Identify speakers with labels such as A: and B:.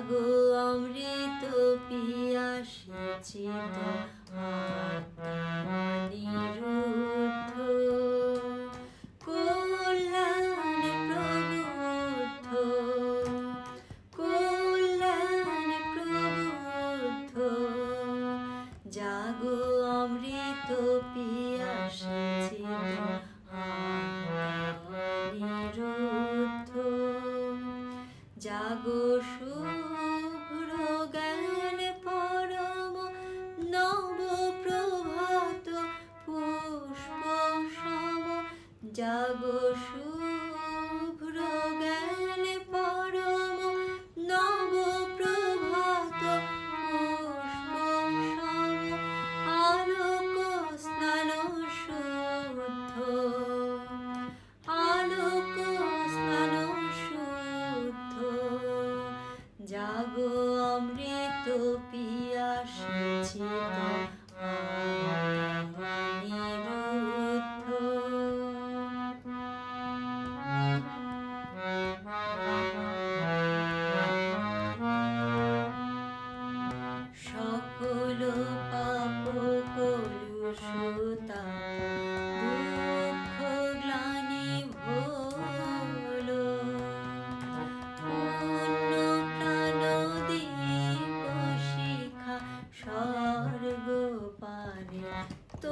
A: গো অমৃত পিয়াসেছি নিরুদ্ধ জাগো অমৃত জাগো সু জাগো শুভ্র と